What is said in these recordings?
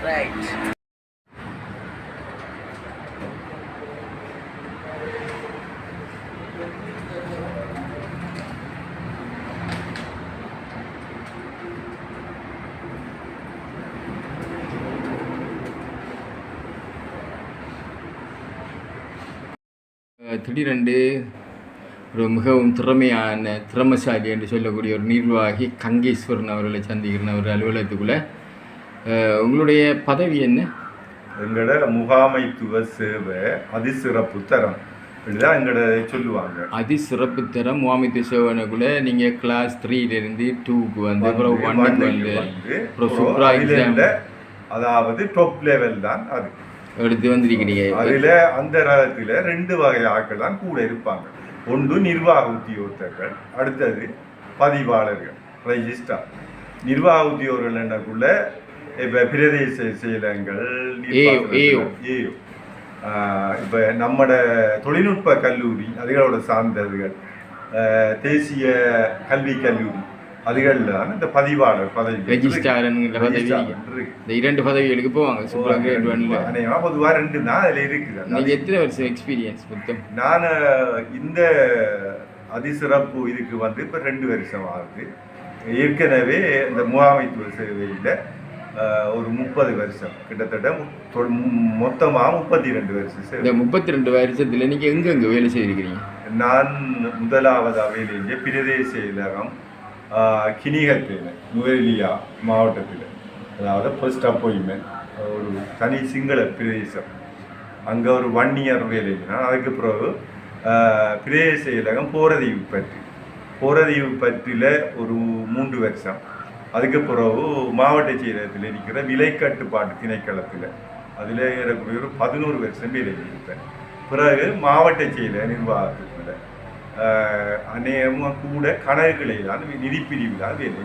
Right. அஹ் திடீரென்று ஒரு மிகவும் திறமையான திறமசாலி என்று சொல்லக்கூடிய ஒரு நிர்வாகி கங்கேஸ்வரன் அவர்களை சந்திக்கிறேன் அவர் அலுவலகத்துக்குள்ளே உங்களுடைய பதவி என்ன? எங்களோட முகாமைத்துவ சேவை அதிசிறப்பு தரம். இப்படிதான் எங்களோட சொல்லுவாங்க. அதி சிறப்பு தரம் முகாமித்து சேவனுக்குள்ளே நீங்கள் கிளாஸ் த்ரீலேருந்து டூக்கு வந்து அப்புறம் ஒன்னுக்கு வந்து அப்புறம் அப்புறம் சூப்பரா அதுல exam. இல்ல, அதாவது டாப் லெவல் தான் அது. எடுத்து வந்திருக்கிறீங்க. அதுல அந்த ரகத்துல ரெண்டு வகை ஆட்கள் தான் கூட இருப்பாங்க. ஒன்று நிர்வாக உத்தியோகத்தர்கள் அடுத்தது பதிவாளர்கள் ரெஜிஸ்டார் நிர்வாக உத்தியோகர்கள் என்னக்குள்ள இப்ப. AO. ஆஹ் இப்ப நம்மட தொழில்நுட்ப கல்லூரி அதுகளோட சார்ந்ததுகள் தேசிய கல்வி கல்லூரி அதுகள்ல தான் இந்த பதிவாளர் பதவி ரெஜிஸ்டார்ங்கிற பதவி ரெஜிஸ்டார் இருக்கு. இருக்கு. இந்த இரண்டு பதவிகளுக்கு போவாங்க சூப்பர் கிரேட் ஒன்ல அநேகமா பொதுவா ரெண்டு தான் அதுல இருக்குது நீங்கள் எத்தனை வருஷம் எக்ஸ்பீரியன்ஸ் மொத்தம் நான் இந்த அதிசிறப்பு இதுக்கு வந்து இப்போ ரெண்டு வருஷம் ஆகுது ஏற்கனவே இந்த முகாமைத்துவ சேவையில் ஒரு முப்பது வருஷம். கிட்டத்தட்ட மு- தொ- மு- மொத்தமா முப்பத்தி ரெண்டு வருஷம் இந்த முப்பத்தி ரெண்டு வருஷத்தில் நீங்கள் எங்கெங்கே வேலை செய்திருக்கிறீங்க? நான் முதலாவது அவையிலேயே பிரதேச செயலகம் கிணிகத்தில் நுவேலியா மாவட்டத்தில். அதாவது ஃபர்ஸ்ட் அப்பாயின்மெண்ட் ஒரு தனி சிங்கள பிரதேசம். அங்கே ஒரு ஒன் இயர் வேலை. அதுக்கு பிறகு பிரதேச செயலகம் போரதீவு பற்றி. போரதீவு பற்றியில் ஒரு மூன்று வருஷம். அதுக்கு பிறகு மாவட்ட செயலகத்தில் இருக்கிற விலை கட்டுப்பாட்டு திணைக்களத்தில் அதில் ஏறக்கூடிய ஒரு பதினோரு வருஷம் வேலை இருப்பேன் பிறகு மாவட்ட செயலக நிர்வாகத்துக்குள்ள அநேகமாக கூட கணக்குகளை தான் நிதி பிரிவு தான் வேலை.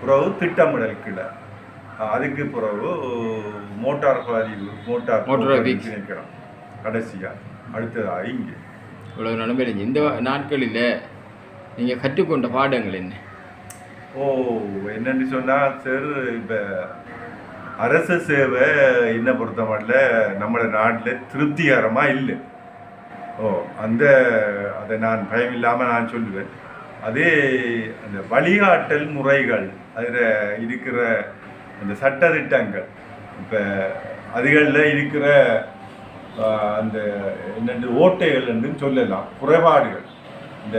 பிறகு திட்டமிடலுக்குள்ள அஹ் அதுக்கு பிறகு மோட்டார் பதிவு மோட்டார் vehicle. திணைக்களம் கடைசியாக அடுத்ததாக இங்கே வேலை செஞ்சு. இந்த நாட்களில் நீங்கள் கற்றுக்கொண்ட பாடங்கள் என்ன ஓ என்னன்னு சொன்னால் சார் இப்போ அரசு சேவை என்ன பொறுத்த மட்டும் நம்ம நாட்டில் திருப்திகரமாக இல்லை. ஓ அந்த அதை நான் பயம் இல்லாமல் நான் சொல்லுவேன். அதே அந்த வழிகாட்டல் முறைகள் அதில் இருக்கிற அந்த சட்டத்திட்டங்கள் இப்போ அதுகளில் இருக்கிற அந்த என்னென்று ஓட்டைகள் என்று சொல்லலாம் குறைபாடுகள். இந்த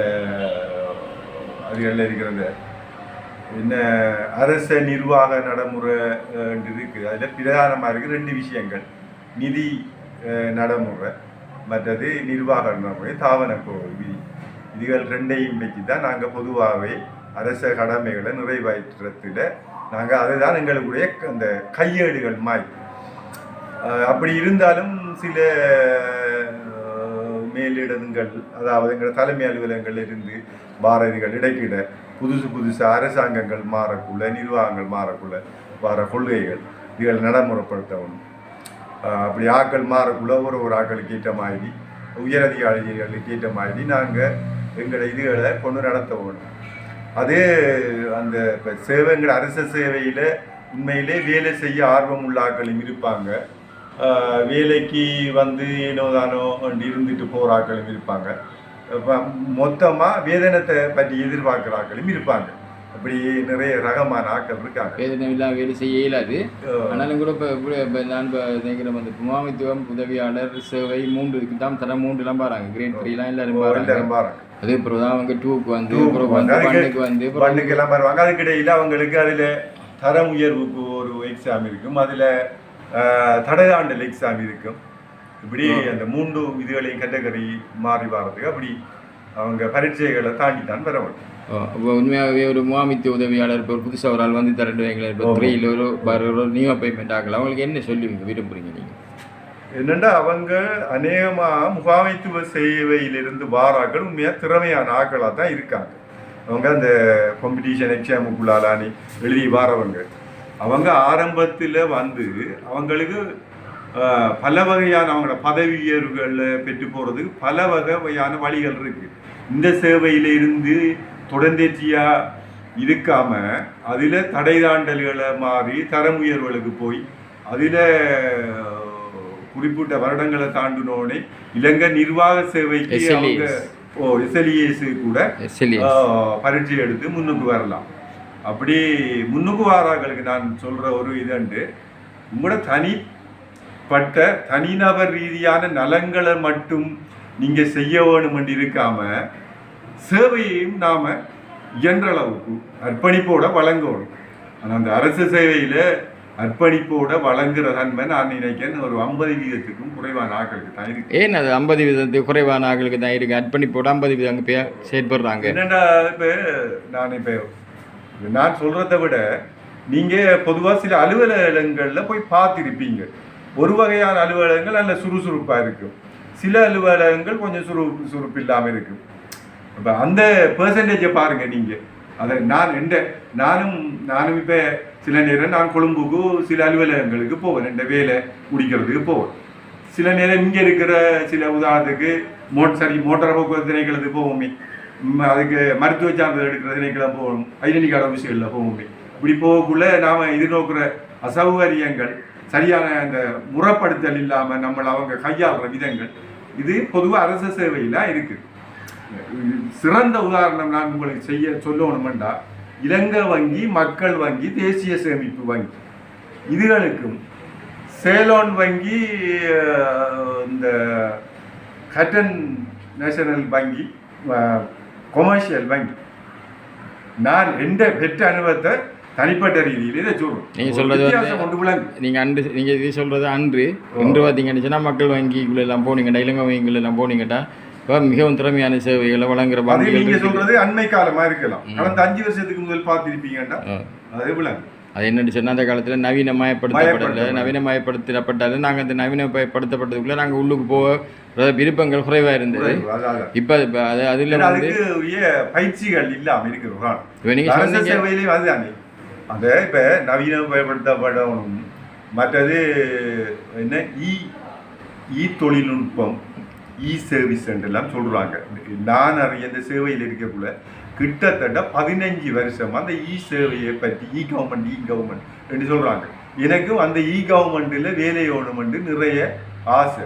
அதுகளில் இருக்கிற அந்த என்ன அரச நிர்வாக நடைமுறை என்று இருக்குது. அதில் பிரதானமாக இருக்குது ரெண்டு விஷயங்கள். நிதி நடைமுறை மற்றது நிர்வாக நடைமுறை தாவன கோவி விதி. இதுகள் ரெண்டையும் வச்சு தான் நாங்கள் பொதுவாகவே அரச கடமைகளை நிறைவேற்றத்தில் நாங்கள் அதுதான் எங்களுடைய அந்த கையேடுகள் மாய் அப்படி இருந்தாலும் சில மேலிடங்கள் அதாவது எங்கள் தலைமை அலுவலகங்கள் இருந்து பாரதிகள் இடைக்கிட புதுசு புதுசு அரசாங்கங்கள் மாறக்குள்ள நிர்வாகங்கள் மாறக்குள்ள வர கொள்கைகள் இதில் நடைமுறைப்படுத்தவும். அப்படி ஆக்கள் மாறக்குள்ள ஒரு ஒரு ஆக்களுக்கு ஏற்ற மாதிரி உயரதிகாரிகளுக்கு ஏற்ற நாங்கள் எங்களை இதுகளை கொண்டு நடத்த வேணும் அதே அந்த இப்போ சேவைங்கிற அரச சேவையில் உண்மையிலே வேலை செய்ய ஆர்வம் உள்ள ஆட்களும் இருப்பாங்க. வேலைக்கு வந்து ஏனோ தானோ இருந்துட்டு போகிற ஆட்களும் இருப்பாங்க. மொத்தமாக வேதனத்தை பற்றி எதிர்பார்க்குற ஆட்களும் இருப்பாங்க. அப்படி நிறைய ரகமான ஆட்கள் இருக்காங்க. வேதனை இல்லாம வேலை செய்ய இயலாது. ஆனாலும் கூட இப்போ இப்போ நான் இப்போ நினைக்கிறேன் வந்து முகாமைத்துவம் உதவியாளர் சேவை மூன்று இதுக்கு தான் தர மூன்றுலாம் பாருங்க. கிரேட் த்ரீலாம் எல்லாரும் பாருங்க. அதே அப்புறம் தான் அவங்க டூக்கு வந்து Two க்கு அப்புறம் வந்து, அதுக்கு வந்து அப்புறம் பண்ணுக்கெல்லாம் வருவாங்க. அதுக்கிடையில் அவங்களுக்கு அதில் தரம் உயர்வுக்கு ஒரு எக்ஸாம் இருக்கும். அதில் தடைதாண்டல் எக்ஸாம் இருக்கும். இப்படி அந்த மூன்று இதுகளையும் கேட்டகரி மாறி வர்றதுக்கு அப்படி அவங்க பரீட்சைகளை தாண்டி தான் ஓ, அப்போ உண்மையாகவே ஒரு முகாமித்துவ உதவியாளர் இப்போ ஒரு புதுசாக ஒரு ஆள் வந்து திரண்டு வைங்களேன். இப்போ ஆமா. த்ரீயில் ஒரு ஒரு நியூ அப்பாயின்மெண்ட் ஆகலாம் அவங்களுக்கு என்ன சொல்லுவீங்க விரும்புறீங்க நீங்கள் என்னென்னா அவங்க அநேகமாக முகாமைத்துவ சேவையிலிருந்து வாராக்கள் உண்மையாக திறமையான ஆட்களாக தான் இருக்காங்க. அவங்க அந்த காம்படிஷன் எக்ஸாமுக்குள்ளாலானி எழுதி வாரவங்க. அவங்க ஆரம்பத்தில் வந்து அவங்களுக்கு பல வகையான அவங்களோட பதவி உயர்வுகளை பெற்று போகிறதுக்கு பல வகையான வழிகள் இருக்கு. இந்த சேவையில இருந்து தொடர்ந்தேற்றியா இருக்காம அதில் தடை தாண்டல்களை மாறி தரம் உயர்வுகளுக்கு போய் அதில் குறிப்பிட்ட வருடங்களை தாண்டினோடனே இலங்கை நிர்வாக சேவைக்கு. அவங்க ஓ எஸ்எல்இஎஸ் கூட பரீட்சை எடுத்து முன்னுக்கு வரலாம். அப்படி முன்னுக்கு வாராங்களுக்கு நான் சொல்ற ஒரு இதுண்டு உங்களோட தனிப்பட்ட தனிநபர் ரீதியான நலங்களை மட்டும் நீங்க செய்ய வேணுமென்று இருக்காம சேவையையும் நாம இயன்ற அளவுக்கு அர்ப்பணிப்போட வழங்கணும். ஆனா அந்த அரசு சேவையில அர்ப்பணிப்போட வழங்குற தன்மை நான் நினைக்கிறேன் ஒரு ஐம்பது வீதத்துக்கும் குறைவான ஆட்களுக்கு தான் இருக்கு. ஏன் அது ஐம்பது வீதத்து குறைவான ஆட்களுக்கு தான் இருக்கு? அர்ப்பணிப்போட ஐம்பது வீதம் அங்கே போய் செயற்படுறாங்க. என்னடா இப்ப நான் இப்ப நான் சொல்றதை விட நீங்க பொதுவா சில அலுவலகங்கள்ல போய் பார்த்திருப்பீங்க. ஒரு வகையான அலுவலகங்கள் நல்ல சுறுசுறுப்பாக இருக்கும். சில அலுவலகங்கள் கொஞ்சம் சுறு சுறுப்பு இல்லாமல் இருக்கும். இப்போ அந்த பெர்சன்டேஜை பாருங்கள் நீங்கள் அதை நான் எந்த நானும் நானும் இப்போ சில நேரம் நான் கொழும்புக்கு சில அலுவலகங்களுக்கு போவேன். எந்த வேலை முடிக்கிறதுக்கு போவேன். சில நேரம் இங்கே இருக்கிற சில உதாரணத்துக்கு மோட் சரி மோட்டார் போக்குவரத்து திணைக்களத்துக்கு போவோமே. அதுக்கு மருத்துவ சான்றிதழ் எடுக்கிற திணைக்களம் போகணும். ஐடென்டி கார்டு ஆஃபீஸுகளில் போவோமே. இப்படி போகக்குள்ள நாம் எதிர்நோக்கிற அசௌகரியங்கள் சரியான அந்த முறைப்படுத்தல் இல்லாமல் நம்மளை அவங்க கையாளுற விதங்கள். இது பொதுவாக அரசு சேவையில் இருக்குது சிறந்த உதாரணம் நான் உங்களுக்கு செய்ய சொல்லணுமெண்டா இலங்கை வங்கி மக்கள் வங்கி தேசிய சேமிப்பு வங்கி. இதுகளுக்கும் சேலோன் வங்கி இந்த கட்டன் நேஷனல் வங்கி கொமர்ஷியல் வங்கி. நான் எந்த பெற்ற அனுபவத்தை தனிப்பட்ட ரீதியில் இதை சொல்றேன் நீங்க ஒரு சொல்றது வந்து- நீங்கள் அன்று நீங்கள் இது சொல்கிறது அன்று. இன்று பார்த்தீங்கன்னு சொன்னால் மக்கள் வங்கிக்குள்ள எல்லாம் போனீங்கடா இலங்கை வங்கிக்குள்ள எல்லாம் போனீங்கடா. இப்போ மிகவும் திறமையான சேவைகளை வழங்குற அது வங்கிகள் நீங்க இருக்குது. சொல்றது அண்மை காலமா இருக்கலாம். கடந்த அஞ்சு வருஷத்துக்கு முதல் பார்த்திருப்பீங்கன்னா ஆ. அது விளங்கு அது என்னன்னு சொன்னால் அந்த காலத்தில் நவீனமயப்படுத்தப்படல மயப்படுத்தப்படல. நவீனமயப்படுத்தப்பட்டாலும் நாங்கள் அந்த நவீனமயப்படுத்தப்பட்டதுக்குள்ளே நாங்கள் உள்ளுக்கு போக விருப்பங்கள் குறைவாக இருந்தது. இப்போ அது அதில் ஏன்னா வந்து பயிற்சிகள் இல்லாம இருக்கிறோம் இப்போ நீங்கள் சொன்னீங்க அந்த இப்போ அதை இப்ப மற்றது என்ன? இ இ தொழில்நுட்பம் இ சர்வீஸ் எல்லாம் சொல்கிறாங்க நான் அறிய இந்த சேவையில் இருக்கக்குள்ள கிட்டத்தட்ட பதினஞ்சு வருஷம் அந்த இ சேவையை பற்றி இ கவர்மெண்ட் இ கவர்மெண்ட் என்று சொல்கிறாங்க எனக்கும் அந்த இ கவர்மெண்ட்டில் வேலை வேணுமென்று நிறைய ஆசை.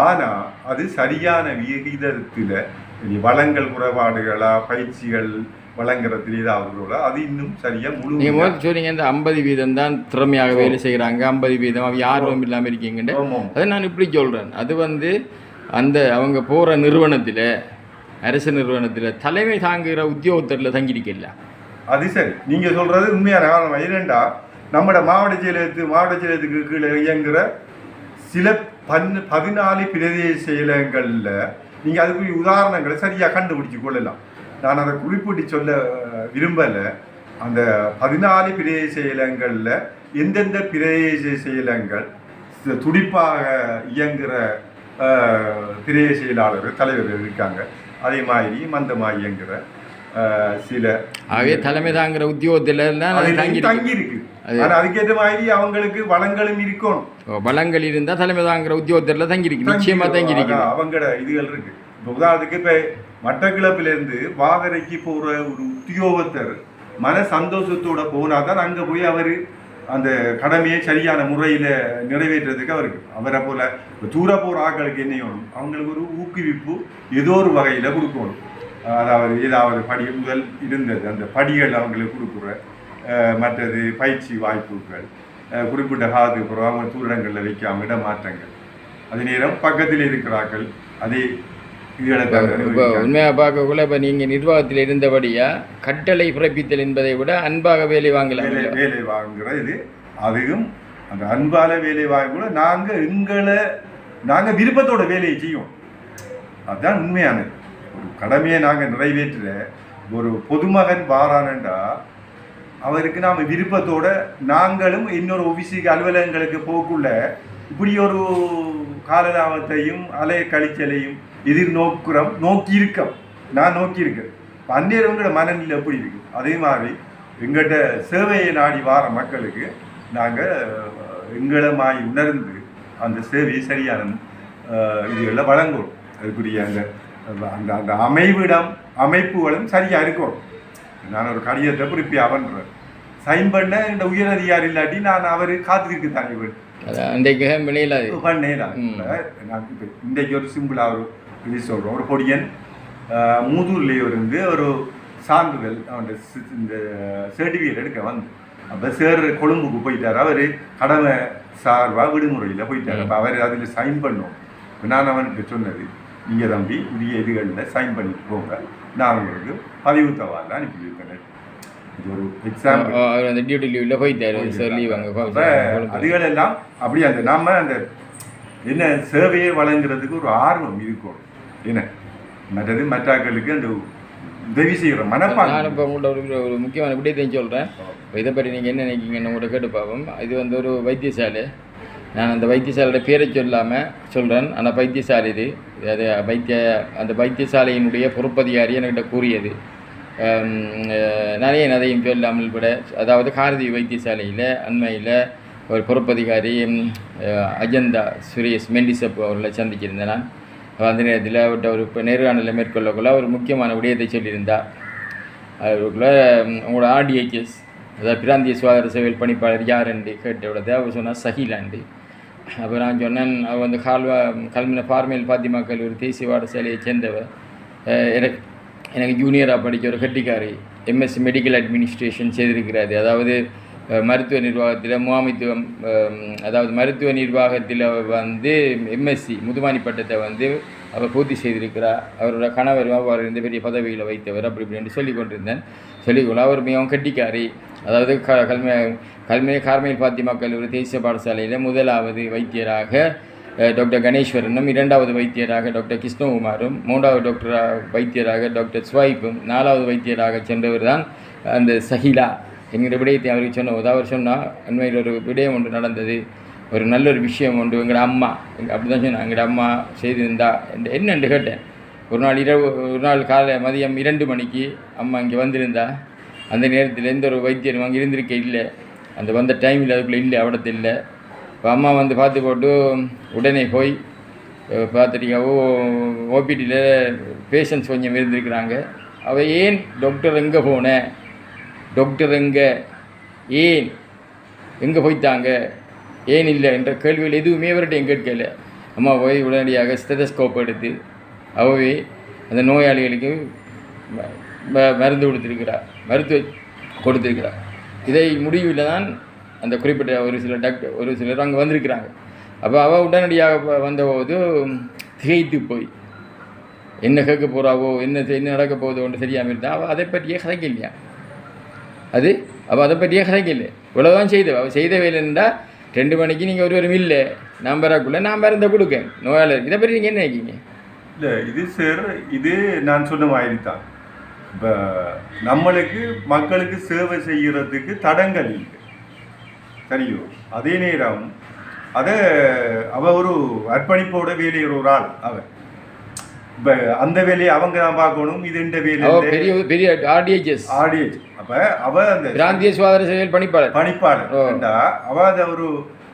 ஆனால் அது சரியான விகிதத்தில் வளங்கள் குறைபாடுகளா பயிற்சிகள் வழங்குறதுல ஏதாவது அது இன்னும் சரியா முழு நீங்கள் சொன்னீங்க இந்த ஐம்பது வீதம் தான் திறமையாக வேலை செய்கிறாங்க ஐம்பது வீதம் அவ ஆர்வம் இல்லாமல் இருக்கீங்கன்னு அதை நான் இப்படி சொல்கிறேன் அது வந்து அந்த அவங்க போகிற நிறுவனத்தில் அரசு நிறுவனத்தில் தலைமை தாங்குகிற உத்தியோகத்தரில் தங்கியிருக்கல அது சரி. நீங்க சொல்றது உண்மையான காரணம். என்னண்டா நம்மட மாவட்ட செயலகத்து மாவட்ட செயலகத்துக்கு கீழே இயங்குற சில பன் பதினாலு பிரதேச செயலகங்கள்ல நீங்க அதுக்கு உதாரணங்களை சரியா கண்டுபிடிச்சு கொள்ளலாம். நான் அதை குறிப்பிட்டு சொல்ல விரும்பல. அந்த பதினாலு பிரதேச செயலகங்கள்ல எந்தெந்த பிரதேச செயலகங்கள் சி- துடிப்பாக இயங்குற அஹ், பிரதேச செயலாளர் தலைவர்கள் இருக்காங்க. அதே மாதிரி மந்தமாக இயங்குற அஹ், சில ஆகவே தலைமை தாங்குகிற உத்தியோகத்தில் தங்கி தங்கி இருக்கு ஆனா அதுக்கேற்ற மாதிரி அவங்களுக்கு வளங்களும் இருக்கணும். வளங்கள் இருந்தால் தலைமை தாங்குகிற உத்தியோகத்தில் தங்கியிருக்கு. நிச்சயமாக தங்கியிருக்கு. அதான் அவங்களோட இதுகள் இருக்கு. இப்ப உதாரணத்துக்கு இப்ப மட்டக்கிழப்பிலேருந்து வாகரைக்கு போகிற ஒரு உத்தியோகத்தர் மன சந்தோஷத்தோட போனால் தான் அங்கே போய் அவர் அந்த கடமையை சரியான முறையில் நிறைவேற்றுறதுக்கு அவருக்கு அவரை போல் தூர போகிற ஆட்களுக்கு என்ன வேணும்? அவங்களுக்கு ஒரு ஊக்குவிப்பு ஏதோ ஒரு வகையில் கொடுக்கணும். அதாவது ஏதாவது படி முதல் இருந்தது அந்த படிகள் அவங்களுக்கு கொடுக்குற மற்றது பயிற்சி வாய்ப்புகள் குறிப்பிட்ட காலத்துக்கு பிறகு அவங்க தூரங்களில் வைக்காம இடமாற்றங்கள். அதே நேரம் பக்கத்தில் இருக்கிறார்கள் அதே இப்போ உண்மையாக பார்க்கக்குள்ள இப்போ நீங்கள் நிர்வாகத்தில் இருந்தபடியா கட்டளை பிறப்பித்தல் என்பதை விட அன்பாக வேலை வாங்கலாம் வேலை வேலை வாங்குற இது அதுவும் அந்த அன்பால வேலை வாங்க கூட நாங்க எங்களை நாங்க விருப்பத்தோட வேலையை செய்யும் அதுதான் உண்மையானது. ஒரு கடமையை நாங்க நிறைவேற்றுற ஒரு பொதுமகன் வாரானண்டா அவருக்கு நாம விருப்பத்தோட நாங்களும் இன்னொரு ஒபிசிக்கு அலுவலகங்களுக்கு போக்குள்ள இப்படி ஒரு காலதாமத்தையும் அலைய கழிச்சலையும் எதிர்நோக்குறோம் நோக்கி இருக்கோம் நான் நோக்கி இருக்கேன் அந்நேரவங்களோட மனநிலை எப்படி இருக்கு? அதே மாதிரி எங்கிட்ட சேவையை நாடி வார மக்களுக்கு நாங்கள் எங்களமாய் உணர்ந்து அந்த சேவையை சரியான இதுகளில் வழங்குவோம். அதுக்குரிய அந்த அந்த அந்த அமைவிடம் அமைப்புகளும் சரியாக இருக்கும். நான் ஒரு கடிதத்தை குறிப்பியா பண்ணுறேன் சைன் பண்ண இந்த உயர் அதிகாரி இல்லாட்டி நான் அவர் காத்திருக்கு தானே பண்ணேன். நான் இப்போ இன்றைக்கு ஒரு சிம்பிளாக ஒரு இது சொல்கிறோம் ஒரு பொடியன் மூதூர்லேயே இருந்து ஒரு சான்றிதழ் அவன் இந்த சர்டிஃபிகேட் எடுக்க வந்து. அப்போ சார் கொழும்புக்கு போயிட்டார். அவர் கடமை சார்பாக விடுமுறையில் போயிட்டார். அப்போ அவர் அதில் சைன் பண்ணுவோம் இப்ப நான் அவனுக்கு சொன்னது நீங்கள் தம்பி உரிய இதுகளில் சைன் பண்ணிட்டு போங்க. நான் உங்களுக்கு பதிவு தவால் அனுப்பி வைக்கிறேன். இது ஒரு எக்ஸாம்பிள் டியூட்டி லீவில் போயிட்டாரு. சார் லீவ் அங்கே அதுகள் எல்லாம் அப்படி அந்த நாம அந்த என்ன சேவையை வழங்குறதுக்கு ஒரு ஆர்வம் இருக்கும். என்ன? மற்றது மற்றாக்களுக்கு அந்த உதவி செய்யற நான் மனப்பான்மை இப்போ உங்கள்ட்ட ஒரு ஒரு முக்கியமான விடயத்தையும் சொல்கிறேன் இதை பற்றி நீங்கள் என்ன நினைக்கிங்கன்னு உங்கள்கிட்ட கேட்டு பார்ப்போம். இது வந்து ஒரு வைத்தியசாலை. நான் அந்த வைத்தியசாலையோட பேரை சொல்லாமல் சொல்கிறேன் ஆனால் வைத்தியசாலை இது. அது வைத்திய அந்த வைத்தியசாலையினுடைய பொறுப்பதிகாரி என்கிட்ட கூறியது. நிறைய அதையும் சொல்லாமல் விட அதாவது காரதி வைத்தியசாலையில் அண்மையில் ஒரு பொறுப்பதிகாரி அஜந்தா சுரேஷ் மெண்டிசப் அவர்களை சந்திச்சிருந்தேன் நான். அந்த நேரத்தில் அவர்கிட்ட ஒரு இப்போ நேர்காணலை மேற்கொள்ளக்குள்ள ஒரு முக்கியமான விடயத்தை சொல்லியிருந்தார் அதுக்குள்ளே உங்களோட ஆர்டிஹெச்எஸ் அதாவது பிராந்திய சுகாதார சேவையில் பணிப்பாளர் யார் என்று விடத்தை அவர் சொன்னால் சஹிலாண்டு. அப்போ நான் சொன்னேன் அவர் வந்து கால்வா கல்மின ஃபார்மேல் பாத்திமா கல்லூரி தேசிய சேலையை சேர்ந்தவர். எனக்கு எனக்கு ஜூனியராக படித்த ஒரு கட்டிக்காரி எம்எஸ்சி மெடிக்கல் அட்மினிஸ்ட்ரேஷன் செய்திருக்கிறாரு. அதாவது மருத்துவ நிர்வாகத்தில் முகாமித்துவம் அதாவது மருத்துவ நிர்வாகத்தில் வந்து எம்எஸ்சி முதுமானி பட்டத்தை வந்து அவர் பூர்த்தி செய்திருக்கிறார். அவரோட கணவர் அவர் இந்த பெரிய பதவியில் வைத்தவர் அப்படி இப்படின்னு சொல்லி கொண்டிருந்தேன். சொல்லிக்கொள்ள அவர் மிகவும் கட்டிக்காரி. அதாவது க கல்மே கல்மே கார்மேல் பாத்திமா கல்லூரி தேசிய பாடசாலையில் முதலாவது வைத்தியராக டாக்டர் கணேஸ்வரனும் இரண்டாவது வைத்தியராக டாக்டர் கிருஷ்ணகுமாரும் மூன்றாவது டாக்டராக வைத்தியராக டாக்டர் ஸ்வைப்பும் நாலாவது வைத்தியராக சென்றவர் தான் அந்த சஹிலா. என்கிற விடயத்தை அவருக்கு சொன்ன போது அவர் சொன்னால் உண்மையில் ஒரு விடயம் ஒன்று நடந்தது ஒரு நல்ல ஒரு விஷயம் உண்டு எங்களோட அம்மா எங்கள் அப்படி தான் சொன்னேன் எங்களோட அம்மா செய்திருந்தா என்னென்று கேட்டேன் ஒரு நாள் இரவு ஒரு நாள் காலை மதியம் இரண்டு மணிக்கு அம்மா இங்கே வந்திருந்தா அந்த நேரத்தில் எந்த ஒரு வைத்தியரும் அங்கே இருந்திருக்க இல்லை அந்த வந்த டைமில் அதுக்குள்ளே இல்லை அவடத்தில் இல்லை இப்போ அம்மா வந்து பார்த்து போட்டு உடனே போய் பார்த்துட்டீங்க ஓ ஓபிடியில் பேஷண்ட்ஸ் கொஞ்சம் இருந்திருக்கிறாங்க அவள் ஏன் டாக்டர் எங்கே போனேன் டாக்டர் எங்கே? ஏன்? எங்கே போய்த்தாங்க? ஏன் இல்லை? என்ற கேள்விகள் எதுவுமே அவர்கிட்ட கேட்கல. அம்மா போய் உடனடியாக ஸ்டெதஸ்கோப் எடுத்து அவவே அந்த நோயாளிகளுக்கு ம- மருந்து கொடுத்துருக்கிறார் மருத்துவ கொடுத்துருக்கிறார் இதை முடிவில் தான் அந்த குறிப்பிட்ட ஒரு சில டாக்டர் ஒரு சிலர் அங்கே வந்திருக்கிறாங்க. அப்போ அவள் உடனடியாக வந்தபோது திகைத்து போய் என்ன கேட்க போகிறாவோ என்ன செய்- என்ன நடக்க போகுதோ ஒன்று தெரியாமல் இருந்தால் அவள் அதை பற்றியே கதைக்கலையா? அது அவள் அதை பற்றியே கதைக்கல இவ்வளோதான் செய்தவ அவள் செய்த வேலைன்னா ரெண்டு மணிக்கு நீங்கள் ஒரு ஒரு மில்லு நான் பெறக்குள்ள நான் பிறந்த கொடுக்கேன் நோயாளர் இதை பற்றி நீங்கள் என்ன நினைக்கிங்க இல்லை இது சார் இது நான் சொன்ன மாதிரி தான் இப்போ நம்மளுக்கு மக்களுக்கு சேவை செய்கிறதுக்கு தடங்கள் இல்லை சரியோ அதே நேரம் அதை அவள் ஒரு அர்ப்பணிப்போட வேலையிற ஒரு ஆள் அவ இப்போ அந்த வேலையை அவங்க தான் பார்க்கணும் இது இந்த வேலையை பெரிய பெரிய ஆர்டிஹெச்எஸ் ஆடியன்ஸ் அப்ப அவ அந்த பிராந்திய சுகாதார சேவையில் பணிப்பாளர். பணிப்பாளர். அவ அத ஒரு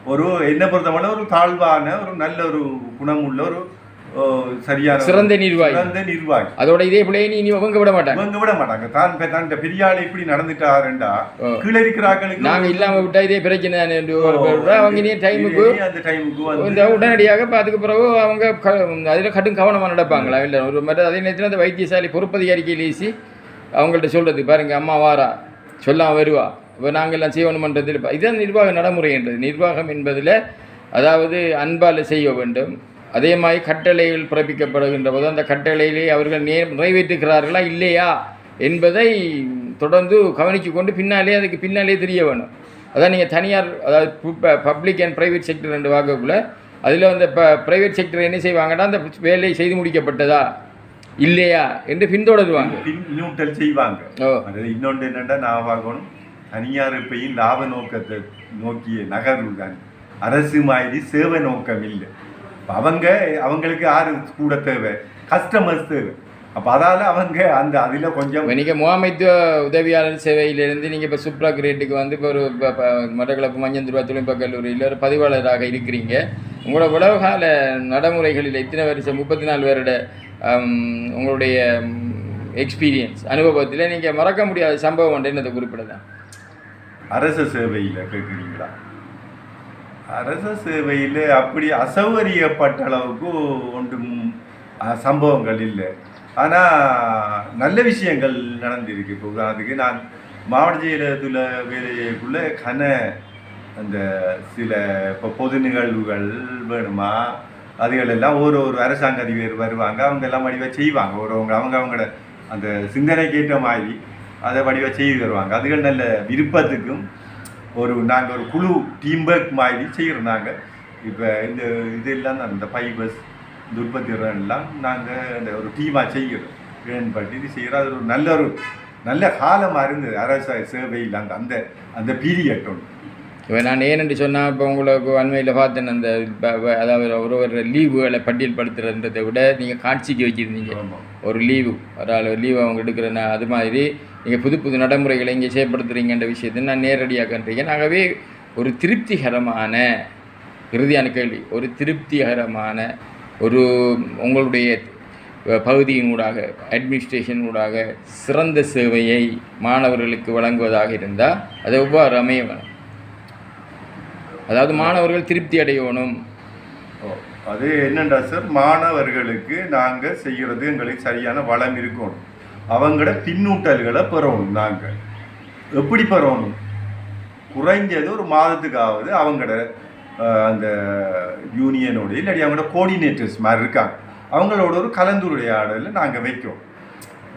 ஒரு என்ன பொறுத்தவரை ஒரு தாழ்வான ஒரு நல்ல ஒரு குணமுள்ள ஒரு ஓ, சரியான சிறந்த நிர்வாகி. சிறந்த நிர்வாகி. அதோட இதே பிள்ளையை நீ இவங்க விட மாட்டாங்க. இவங்க விட மாட்டாங்க. தான் தான் இந்த பெரிய ஆள் இப்படி நடந்துட்டாருண்டா. கீழே இருக்கிறாக்களுக்கு நாங்கள் இல்லாமல் விட்டா இதே பிரச்சனை. அவங்க இனி டைமுக்கு அந்த டைமுக்கு இந்த வந்து உடனடியாக அதுக்கு பிறகு அவங்க அதில் கடும் கவனமாக நடப்பாங்களா? இல்லை ஒரு மாதிரி அதே நேரத்தில் அந்த வைத்தியசாலை பொறுப்பதிகாரிக்கு லேசி அவங்கள்ட்ட சொல்கிறது பாருங்க அம்மா வாரா சொல்லாம வருவா. இப்போ நாங்கள்லாம் செய்யணுமன்றதில் ப- இதுதான் நிர்வாக நடைமுறை என்றது. நிர்வாகம் என்பதில் அதாவது அன்பால் செய்ய வேண்டும். அதே மாதிரி கட்டளைகள் பிறப்பிக்கப்படுகின்ற போது அந்த கட்டளையிலே அவர்கள் நே நிறைவேற்றுகிறார்களா இல்லையா என்பதை தொடர்ந்து கவனித்து கொண்டு பின்னாலே அதுக்கு பின்னாலே தெரிய வேணும். அதான் நீங்கள் தனியார் அதாவது பப்ளிக் அண்ட் ப்ரைவேட் செக்டர் ரெண்டு வாக்கக்குள்ள அதில் வந்து இப்போ ப்ரைவேட் செக்டர் என்ன செய்வாங்கன்னா அந்த வேலை செய்து முடிக்கப்பட்டதா? இல்லையா என்று பின்தொடருவாங்க. பின் இன்னொட்டல் செய்வாங்க. இன்னொன்று என்னன்னா நான் பார்க்கணும் தனியார் இப்பையும் லாப நோக்கத்தை நோக்கிய நகர்வு தான் அரசு மாதிரி சேவை நோக்கம் இல்லை. அவங்க அவங்களுக்கு யாரு கூட தேவை? கஸ்டமர்ஸ் தேவை. அப்போ அதால அவங்க அந்த அதில் கொஞ்சம் நீங்கள் முகாமைத்துவ உதவியாளர் சேவையிலிருந்து நீங்கள் இப்போ சுப்ரா கிரேட்டுக்கு வந்து இப்போ ஒரு மட்டக்களப்பு மஞ்சந்திருவா தொழில்நுட்ப கல்லூரியில் ஒரு பதிவாளராக இருக்கிறீங்க. உங்களோட உலககால நடைமுறைகளில் இத்தனை வருஷம் முப்பத்தி நாலு ஹம், உங்களுடைய எக்ஸ்பீரியன்ஸ் அனுபவத்தில் நீங்கள் மறக்க முடியாத சம்பவம் ஒன்று என்னதை குறிப்பிடலாம்? அரச சேவையில் கேட்குறீங்களா அரச சேவையில் அப்படி அசௌகரியப்பட்ட அளவுக்கு ஒன்றும் சம்பவங்கள் இல்லை. ஆனால் நல்ல விஷயங்கள் நடந்திருக்கு. இப்போ உதாரணத்துக்கு நான் மாவட்ட செயலகத்தில் வேலைக்குள்ள கன அந்த சில இப்போ பொது நிகழ்வுகள் வேணுமா அதுகளெல்லாம் ஒரு ஒரு அரசாங்க அதிபர் வருவாங்க அவங்க எல்லாம் வடிவாக செய்வாங்க. ஒருவங்க அவங்க அவங்களோட அந்த சிந்தனைக்கு ஏற்ற மாதிரி அதை வடிவாக செய்து தருவாங்க. அதுகள் நல்ல விருப்பத்துக்கும் ஒரு நாங்கள் ஒரு குழு டீம் ஒர்க் மாதிரி செய்கிறோம் நாங்கள் இப்போ இந்த இதெல்லாம் தான் இந்த ஃபைபர்ஸ் இந்த உற்பத்தி எல்லாம் நாங்கள் இந்த ஒரு டீமாக செய்கிறோம் ஏன்பட்டு இது செய்கிறோம் அது ஒரு நல்ல ஒரு நல்ல காலமாக இருந்தது. அரச சேவையில் அந்த அந்த அந்த பீரியட் ஒன்று இப்போ நான் ஏனென்று சொன்னால் இப்போ உங்களுக்கு அண்மையில் பார்த்தேன் அந்த அதாவது ஒரு ஒரு லீவுகளை பட்டியல்படுத்துறதை விட நீங்கள் காட்சிக்கு வச்சுருந்தீங்க ஒரு லீவு ஒரு ஆள் லீவு அவங்க எடுக்கிறேன்னா அது மாதிரி நீங்கள் புது புது நடைமுறைகளை இங்கே செயல்படுத்துகிறீங்கன்ற விஷயத்தை நான் நேரடியாக கண்டிருக்கேன். ஆகவே ஒரு திருப்திகரமான இறுதியான கேள்வி ஒரு திருப்திகரமான ஒரு உங்களுடைய பகுதியின் பகுதியினூடாக அட்மினிஸ்ட்ரேஷன் ஊடாக சிறந்த சேவையை மாணவர்களுக்கு வழங்குவதாக இருந்தால் அது எவ்வாறு அமைய வேணும் அதாவது மாணவர்கள் திருப்தி அடையணும். ஓ, அது என்னென்றா சார்? மாணவர்களுக்கு நாங்கள் செய்கிறது எங்களுக்கு சரியான வளம் இருக்கணும். அவங்களோட பின்னூட்டல்களை பெறணும் நாங்கள் எப்படி பெறணும்? குறைஞ்சது ஒரு மாதத்துக்காவது அவங்களோட அந்த யூனியனோட இல்லாட்டி அவங்களோட கோஆர்டினேட்டர்ஸ் மாதிரி இருக்காங்க. அவங்களோட ஒரு கலந்துரையாடலை நாங்கள் வைக்கிறோம்.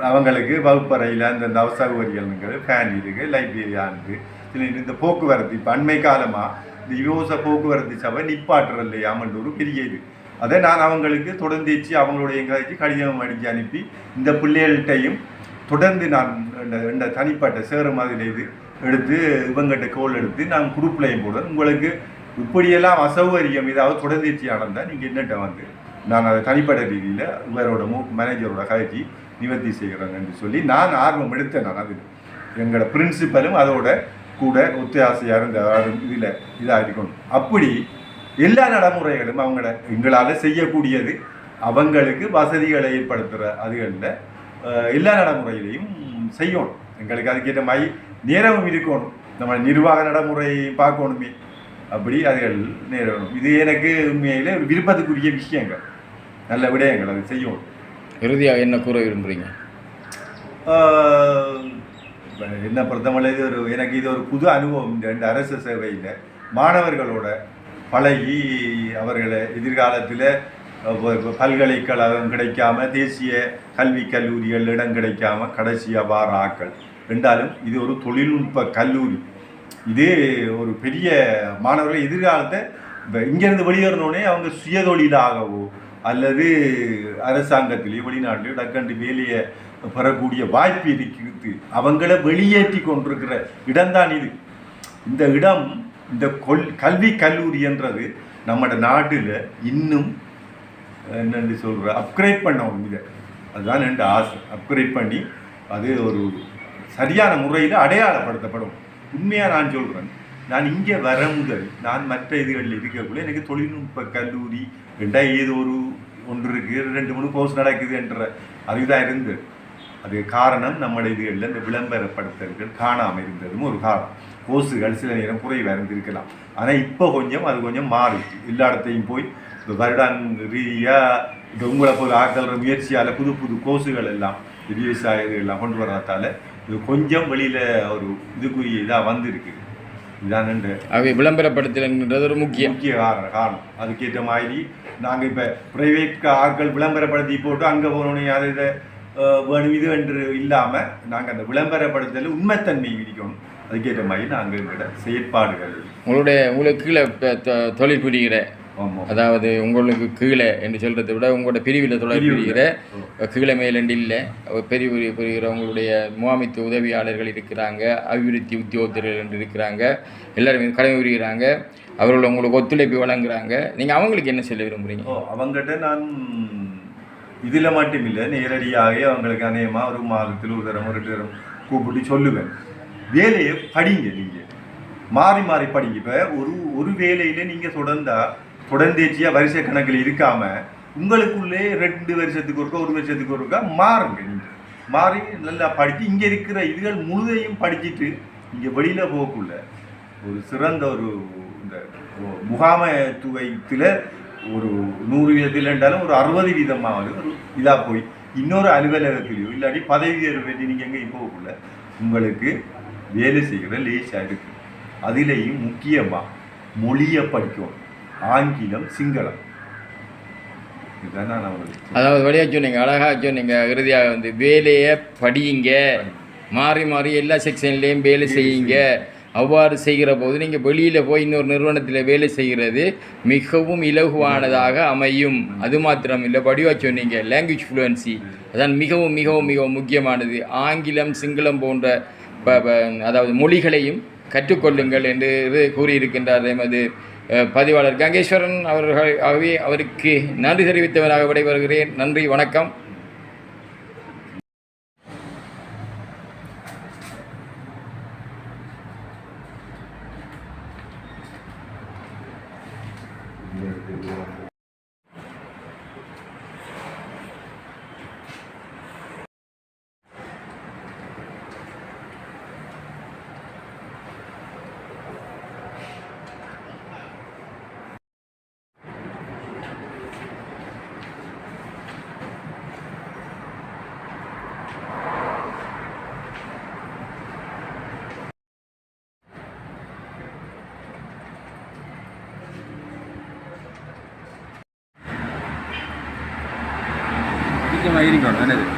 அவங்களுக்கு வகுப்பறையில் அந்தந்த அசௌகரியங்கள் ஃபேன் இருக்கு லைப்ரரியானது இந்த போக்குவரத்து இப்போ அண்மை காலமாக இந்த இலவச போக்குவரத்து சபை நிப்பாட்டுறது இல்லையாமல் ஒரு பெரிய இது. அதை நான் அவங்களுக்கு தொடர்ந்துச்சு அவங்களுடைய எங்களுக்கு கடிதம் அடித்து அனுப்பி இந்த பிள்ளைகள்கிட்டையும் தொடர்ந்து நான் இந்த தனிப்பட்ட சேர மாதிரி இது எடுத்து இவங்கிட்ட கோல் எடுத்து நான் குரூப்லையும் போடுறேன். உங்களுக்கு இப்படியெல்லாம் அசௌகரியம் ஏதாவது தொடர்ந்துச்சு நடந்தால் நீங்கள் என்னட்ட வந்து நான் அதை தனிப்பட்ட ரீதியில் இவரோட மூ மேனேஜரோட கதைச்சி நிவர்த்தி செய்கிறேன் என்று சொல்லி நான் ஆர்வம் எடுத்தேன் நான் அதில். எங்களோட பிரின்சிபலும் அதோட கூட ஒத்தாசையாக இருந்த இதில் இதாக இருக்கணும் அப்படி எல்லா நடைமுறைகளும் அவங்கள எங்களால் செய்யக்கூடியது அவங்களுக்கு வசதிகளை ஏற்படுத்துகிற அதுகளில் எல்லா நடைமுறையிலையும் செய்யணும். எங்களுக்கு அதுக்கேற்ற மாதிரி நேரமும் இருக்கணும். நம்ம நிர்வாக நடைமுறை பார்க்கணுமே. அப்படி அதுகள் நேரணும். இது எனக்கு உண்மையிலே ஒரு விருப்பத்துக்குரிய விஷயங்கள். நல்ல விடயங்கள் அது செய்யணும். இறுதியாக என்ன கூற விரும்புகிறீங்க என்ன பொறுத்தமல்ல இது ஒரு எனக்கு இது ஒரு புது அனுபவம். இந்த ரெண்டு அரசு சேவையில் மாணவர்களோட பழகி அவர்களை எதிர்காலத்தில் பல்கலைக்கழகம் கிடைக்காம தேசிய கல்வி கல்லூரிகள் இடம் கிடைக்காம கடைசியாக வார ஆக்கள் ரெண்டாலும் இது ஒரு தொழில்நுட்ப கல்லூரி. இது ஒரு பெரிய மாணவர்கள் எதிர்காலத்தை இப்போ இங்கேருந்து வெளியேறினோடனே அவங்க சுயதொழிலாகவோ அல்லது அரசாங்கத்திலேயோ வெளிநாட்டிலேயோ டக்கண்டு வேலையை பெறக்கூடிய வாய்ப்பு இருக்கிறது. அவங்கள வெளியேற்றி கொண்டிருக்கிற இடம்தான் இது. இந்த இடம் இந்த கொல் கல்வி கல்லூரி என்றது நம்ம நாட்டில் இன்னும் என்னென்னு சொல்கிற அப்கிரேட் பண்ண இதை அதுதான் ரெண்டு ஆசை. அப்கிரேட் பண்ணி அது ஒரு சரியான முறையில் அடையாளப்படுத்தப்படும். உண்மையாக நான் சொல்கிறேன் நான் இங்கே வர முதல் நான் மற்ற இதுகளில் இருக்கக்குள்ள எனக்கு தொழில்நுட்ப கல்லூரி ரெண்டா ஏதோ ஒரு ஒன்று இருக்குது ரெண்டு மூணு கோர்ஸ் நடக்குது என்ற அதுதான் இருந்தது. அது காரணம் நம்முடைய இதுகளில் இந்த விளம்பரப்படுத்தல்கள் காணாமல் இருந்ததும் ஒரு காரணம். கோர்ஸுகள் சில நேரம் குறைவாக இருந்திருக்கலாம் ஆனால் இப்போ கொஞ்சம் அது கொஞ்சம் மாறிச்சு எல்லா இடத்தையும் போய் இந்த வருடாங் ரீதியாக இந்த உங்களை போய் ஆக்கல்ற முயற்சியால் புது புது கோர்ஸுகள் எல்லாம் விவசாய இதெல்லாம் கொண்டு வர்றதால இது கொஞ்சம் வெளியில் ஒரு இதுக்குரிய இதாக வந்திருக்கு. இதான் இந்த அவை விளம்பரப்படுத்தல்ன்றது ஒரு முக்கியம் முக்கிய காரணம் காரணம். அதுக்கேற்ற மாதிரி நாங்கள் இப்போ ப்ரைவேட் ஆட்கள் விளம்பரப்படுத்தி போட்டு அங்கே போனோடனே அதை இதை வேணும் இது என்று இல்லாமல் நாங்கள் அந்த விளம்பரப்படுத்தல் உண்மைத்தன்மை விதிக்கணும். அதுக்கேற்ற மாதிரி நாங்கள் எங்களோட செயற்பாடுகள். உங்களுடைய உங்களுக்கு கீழே தொழில் புரிகிற அதாவது உங்களுக்கு கீழே என்று சொல்கிறத விட உங்களோட பிரிவில் பிரிவுல. புரிகிற கீழே மேலண்டு இல்லை பெரிய புரிகிற உங்களுடைய முகாமித்துவ உதவியாளர்கள் இருக்கிறாங்க அபிவிருத்தி உத்தியோகத்தர்கள் என்று இருக்கிறாங்க எல்லாருமே கடமை புரிகிறாங்க அவர்கள் உங்களுக்கு ஒத்துழைப்பு வழங்குறாங்க. நீங்கள் அவங்களுக்கு என்ன சொல்ல விரும்புகிறீங்க ஓ அவங்ககிட்ட நான் இதில் மட்டும் இல்லை நேரடியாக அவங்களுக்கு அநேகமாக ஒரு மாதத்தில் ஒரு தரம் ஒரு தரம் கூப்பிட்டு சொல்லுவேன். வேலையை படிங்க நீங்கள் மாறி மாறி படிங்க. இப்போ ஒரு ஒரு வேலையில நீங்கள் தொடர்ந்தா தொடர்ந்தேச்சியாக வரிசை கணக்கில் இருக்காமல் உங்களுக்குள்ளே ரெண்டு வருஷத்துக்கு ஒருக்கா ஒரு வருஷத்துக்கு ஒருக்கா மாறுங்க நீங்கள் மாறி நல்லா படித்து இங்கே இருக்கிற இதுகள் முழுதையும் படிச்சுட்டு இங்கே வெளியில் போகக்குள்ள ஒரு சிறந்த ஒரு இந்த முகாமைத்துவத்தில் ஒரு நூறு வீதத்தில் இருந்தாலும் ஒரு அறுபது வீதமாவது ஒரு இதாக போய் இன்னொரு அலுவலகத்திலையோ இல்லாட்டி பதவி உயர்வு வேண்டி நீங்கள் எங்கேயும் போகக்குள்ள உங்களுக்கு வேலை செய்கிற லேசாக இருக்குது அதிலேயும் முக்கியமாக மொழியை படிக்கணும். ஆங்கிலம் சிங்களம். அதாவது வழியாக சொன்னீங்க அழகாக சொன்னீங்க இறுதியாக வந்து வேலையை படியுங்க. மாறி மாறி எல்லா செக்ஷன்லேயும் வேலை செய்யுங்க. அவ்வாறு செய்கிற போது நீங்கள் வெளியில் போய் இன்னொரு நிறுவனத்தில் வேலை செய்கிறது மிகவும் இலகுவானதாக அமையும். அது மாத்திரம் இல்லை வடிவா சொன்னீங்க லாங்குவேஜ் ஃப்ளூவன்சி அதான் மிகவும் மிகவும் மிகவும் முக்கியமானது. ஆங்கிலம் சிங்களம் போன்ற அதாவது மொழிகளையும் கற்றுக்கொள்ளுங்கள் என்று கூறியிருக்கின்றார் எமது பதிவாளர் கங்கேஸ்வரன் அவர்கள். ஆகவே அவருக்கு நன்றி தெரிவித்தவராக விடைபெறுகிறேன். நன்றி வணக்கம். நிச்சயமாக இருக்கணும் என்னது?